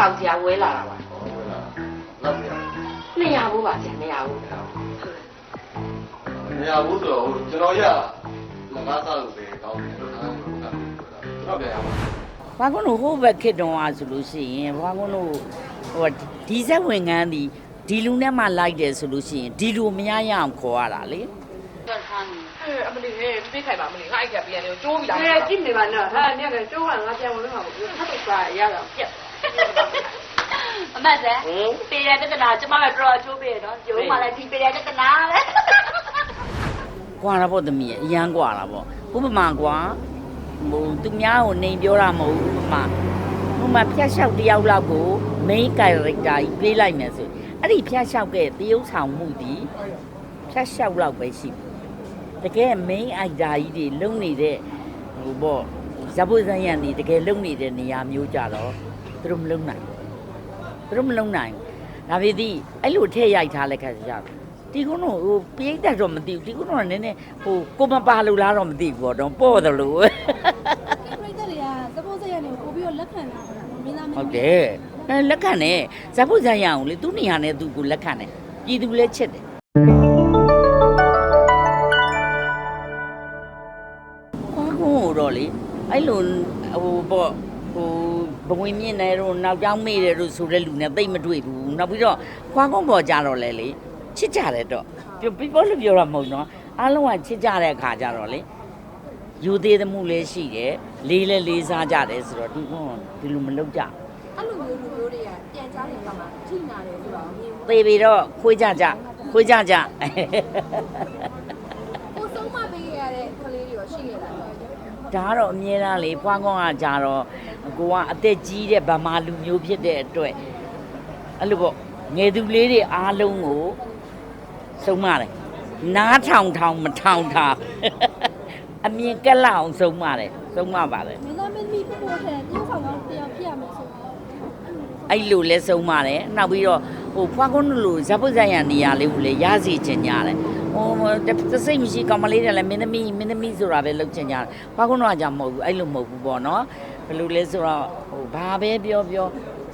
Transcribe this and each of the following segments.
ပါဘူးဆရာဝဲလာတာပါဟောဝယ်လာလောက်ပြရ200ဘူးပါဆရာ200ဘူးမရဘူးဆိုတော့ကျွန်တော်ရလကားစားလို့ပဲကောင်းတယ်အားလုံးကကျွန်တော်ပြန်ရပါဘာကွန်းတို့ဟိုဘက်ခေတ်တုန်းကဆိုလို့ရှိရင်ဘာကွန်းတို့ဟိုဒီဇက်ဝင်ငန်းဒီဒီလူနဲ့မှလိုက်တယ်ဆိုလို့ရှိရင်ဒီလူမရရအောင်ခေါ်ရတာလေအဲအမလီဟဲ့ပြိခိုင်ပါမလီငါအိုက်ကြပြန်တယ်ကျိုးပြီလားအဲကြည့်နေပါနော်ဟာညကကျိုးကငါပြန်ဝင်လို့မှာပေါ့ထပ်တော့ပါရတာပြက် အမတ်စဲပေရတနာကျမကတော်အချိုးပေးရနော်ကျုံးမှလည်းဒီပေရတနာပဲကွာတာပေါ့သမီးရဲ့အရန်ကွာတာပေါ့ဥပမာကွာဟိုသူများကိုနေပြောတာမဟုတ်ဘူးဥပမာဥပမာဖျက်လျှောက်တစ်ယောက်လောက်ကို main character ကြီးပြေးလိုက်မယ်ဆိုအဲ့ဒီဖျက်လျှောက်ကတရုပ်ဆောင်မှုဒီဖျက်လျှောက်လောက်ပဲရှိတယ်တကယ် main idea ကြီးတွေလုံနေတဲ့ဟိုပေါ့ဇဘုဇန်ရန်ဒီတကယ်လုံနေတဲ့နေရာမျိုးကြတော့ သူတို့မလုံနိုင်ဘူးသူတို့မလုံနိုင်ဘူးဒါပေသည်အဲ့လိုထည့်ရိုက်ထားလိုက်ခါကြတယ်ဒီကုန်းတော့ဟိုပြိတ္တတော့မသိဘူးဒီကုန်းတော့နည်းနည်းဟိုကိုမပါလို့လားတော့မသိဘူးပေါ့တော့ပေါ့တယ်လို့ပြိတ္တတွေကသဘောစရနေကိုပို့ပြီးတော့လက်ခံတာမင်းသားမင်းဟုတ်တယ်အဲလက်ခံတယ်ဇဘုဇန်ရန်ကိုလေသူနေရာနဲ့သူကိုလက်ခံတယ်ပြည်သူလည်းချစ်တယ်ကွာကုန်းကိုတော့လေအဲ့လိုဟိုပေါ့ ဟိုဘဝင်မြင့်နေတော့နောက်ကျောင်းမေးတယ်လို့ဆိုတဲ့လူနဲ့သိမတွေ့ဘူးနောက်ပြီးတော့ကွာကုန်းပေါ်ကြတော့လေလေချစ်ကြတယ်တော့ပြောပြပေါ်လို့ပြောတာမဟုတ်နော်အားလုံးကချစ်ကြတဲ့အခါကြတော့လေယူသေးသမှုလည်းရှိတယ်လေးလည်းလေးစားကြတယ်ဆိုတော့ဒီကွန်းဒီလိုမလုပ်ကြအဲ့လိုမျိုးလူမျိုးတွေကပြန်ကြားနေတော့မှထိနာတယ်ဆိုတော့မြင်သေပြီးတော့ခွေးကြကြခွေးကြကြကိုဆုံးမပေးရတဲ့ကလေးတွေရောရှိခဲ့တာ ဒါ ကတော့အမြဲတမ်းလေဖွားကောင်းကကြတော့ကိုကအသက်ကြီးတဲ့ဗမာလူမျိုးဖြစ်တဲ့အတွက်အဲ့လိုပေါ့ငယ်သူလေးတွေအားလုံးကိုစုံမတယ်နားထောင်ထောင်မထောင်ထားအမြင်ကက်လောက်အောင်စုံမတယ်စုံမပါတယ်မင်းသားမင်းသမီးပို့တဲ့တယောက်ဆောင်ကောင်းတယောက်ဖြစ်ရမယ်ဆိုတော့ အဲ့လိုလဲစုံမတယ်နောက်ပြီးတော့ဟိုဖွားကောင်းတို့လိုဇပုဇန်ရန်နေရာလေးကိုလေရစီချင်ကြတယ်ဟိုတစိတ်မရှိကောင်မလေးတွေလည်းမင်းသမီးမင်းသမီးဆိုတာပဲလုပ်ချင်ကြတယ်ဖွားကောင်းတော့ကမဟုတ်ဘူးအဲ့လိုမဟုတ်ဘူးပေါ့နော်ဘယ်လိုလဲဆိုတော့ဟိုဘာပဲပြောပြော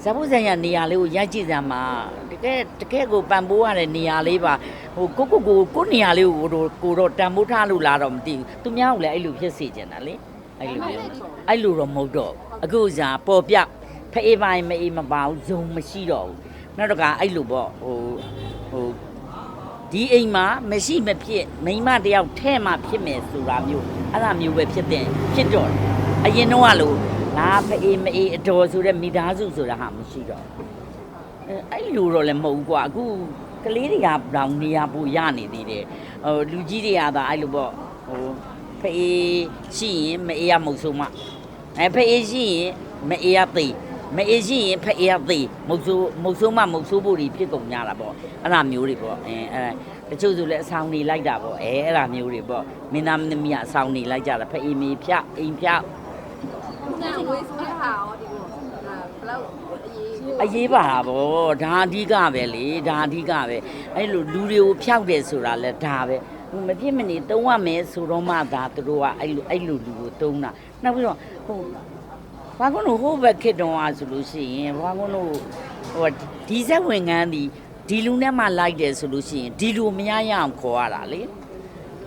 ဇပုဇန်ရန်နေရာလေးကိုရိုက်ကြည့်စမ်းပါတကယ်တကယ်ကိုပံပိုးရတဲ့နေရာလေးပါဟိုကိုကိုကိုကိုနေရာလေးကိုတော့ကိုတော့တန်ဖိုးထားလို့လားတော့မသိဘူးသူများကလည်းအဲ့လိုဖြစ်စေချင်တာလေအဲ့လိုမျိုးအဲ့လိုတော့မဟုတ်တော့ဘူးအခုဇာပေါ်ပြ ဖအေးပိုင်းမအေးမပါဘူးဇုံမရှိတော့ဘူးနောက်တော့ကအဲ့လိုပေါ့ဟိုဟိုဒီအိမ်မှာမရှိမဖြစ်မိန်းမတယောက်ထဲ့မှဖြစ်မယ်ဆိုတာမျိုးအဲ့ဒါမျိုးပဲဖြစ်တဲ့ဖြစ်တော့တယ်အရင်တော့ကလို့ငါဖအေးမအေးအတော်ဆိုတဲ့မိသားစုဆိုတာဟာမရှိတော့ဘူးအဲအဲ့လိုတော့လည်းမဟုတ်ဘူးကွာအခုကလေးတွေကတောင်နေရာပူရနေသေးတယ်ဟိုလူကြီးတွေကသာအဲ့လိုပေါ့ဟိုဖအေးရှိရင်မအေးရမဟုတ်ဆုံးမအဲဖအေးရှိရင်မအေးရသေး မအေးရှိရင်ဖအေးရသေးမဟုတ်ဆိုးမဟုတ်ဆုံးမမဟုတ်ဆိုးဖို့တွေဖြစ်ကုန်ကြတာပေါ့အဲ့ဒါမျိုးတွေပေါ့အဲအဲ့ဒါတချို့ဆိုလည်းအဆောင်နေလိုက်တာပေါ့အဲအဲ့ဒါမျိုးတွေပေါ့မင်းသားမင်းသမီးကအဆောင်နေလိုက်ကြတာဖအေးမေဖြတ်အိမ်ဖြတ်နာဝေးဆိုတဲ့ဟာရောဒီကိုဘလောက်အရေးအရေးပါတာဗောဒါအဓိကပဲလေဒါအဓိကပဲအဲ့လိုလူတွေကိုဖျောက်တယ်ဆိုတာလဲဒါပဲဟိုမဖြစ်မနေတုံးရမယ်ဆိုတော့မှဒါသူတို့ကအဲ့လိုအဲ့လိုလူကိုတုံးတာနောက်ပြီးတော့ဟို ဘာကွန်းတို့ဟိုဘက်ခေတ်တုန်းကဆိုလို့ရှိရင်ဘာကွန်းတို့ဟိုဒီဇက်ဝင်ငန်းဒီဒီလူနဲ့မှလိုက်တယ်ဆိုလို့ရှိရင်ဒီလူမရရအောင်ခေါ်ရတာလေ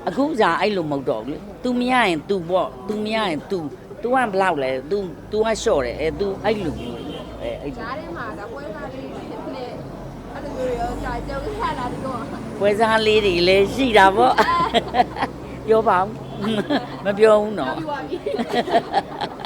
အခုဇာအဲ့လိုမဟုတ်တော့ဘူးလေ तू မရရင် तू ပေါ့ तू မရရင် तू तू ကဘလောက်လဲ तू तू ကရှော့တယ်အဲ तू အဲ့လိုမျိုးအဲအဲ့လို ကြားထဲမှာဒါပွဲသားလေးဖြစ်နေအဲ့လိုမျိုးရောကြာကြောက်ခါလာဒီကော ပွဲစားလေးတွေလည်းရှိတာပေါ့ပြောပါဦးမပြောဘူးနော် ပြီးသွားပြီ ဒီလို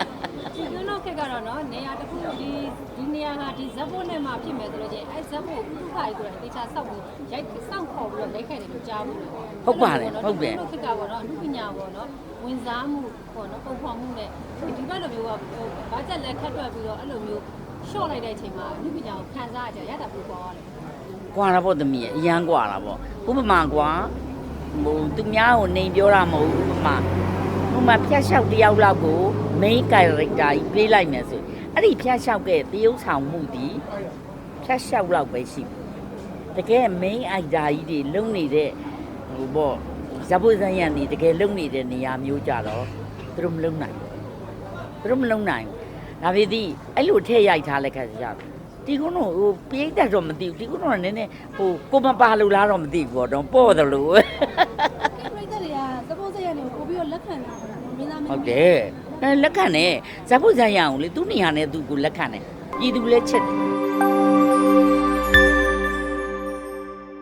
တော့ခက်ကတော့နော်နေရာတစ်ခုဒီဒီနေရာကဒီဇက်ဖို့နဲ့မှဖြစ်မယ်ဆိုလို့ချင်းအဲဇက်ဖို့ဥပ္ပါရီဆိုတဲ့တေချာဆောက်ပြီးရိုက်စောင့်ခေါ်ပြီးတော့ရိုက်ခဲ့တယ်လို့ကြားဘူးလို့ဟုတ်ပါတယ်ဟုတ်တယ်ဒီလိုခက်ကပေါ့နော်အမှုပညာပေါ့နော်ဝင်စားမှုပေါ့နော်ပုံဖော်မှုနဲ့ဒီဘက်လိုမျိုးကဘာချက်လက်ခတ်တွက်ပြီးတော့အဲ့လိုမျိုးရှော့လိုက်တဲ့အချိန်မှာအမှုပညာကိုခံစားကြရတာပူပေါ်ရတယ်ကွာတာပေါ့သမီးရဲ့အရန်ကွာတာပေါ့ဥပမာကွာဟိုသူများကိုနေပြောတာမဟုတ်ဘူးဥပမာဥပ မာဖျက်လျှောက်တစ်ယောက်လောက်ကို main character ကြီးပြေးလိုက်မယ်ဆိုအဲ့ဒီဖျက်လျှောက်ကတရုပ်ဆောင်မှုဒီဖျက်လျှောက်လောက်ပဲရှိတယ်တကယ် main idea ကြီးတွေလုံနေတဲ့ဟိုပေါ့ဇဘုဇန်ရန်ဒီတကယ်လုံနေတဲ့နေရာမျိုးကြတော့သူတို့မလုံနိုင်ဘူးသူတို့မလုံနိုင်ဘူးဒါပေသည်အဲ့လိုထည့်ရိုက်ထားလိုက်ခါကြဇဒီကုန်းတော့ဟိုပိဋကတ်တော့မသိဘူးဒီကုန်းတော့နည်းနည်းဟိုကိုမပါလို့လားတော့မသိဘူးပေါ့တော့ပေါ့တယ်လို့ပြိတ္တတွေကသဘောစရနေကိုပြီးတော့လက်ခံတာမင်းသားမင်း ဟုတ်တယ်အဲလက်ခံတယ်ဇာဖို့ဇာရအောင်လေသူနေရာနဲ့သူကိုလက်ခံတယ်ပြည်သူလည်းချစ်တယ်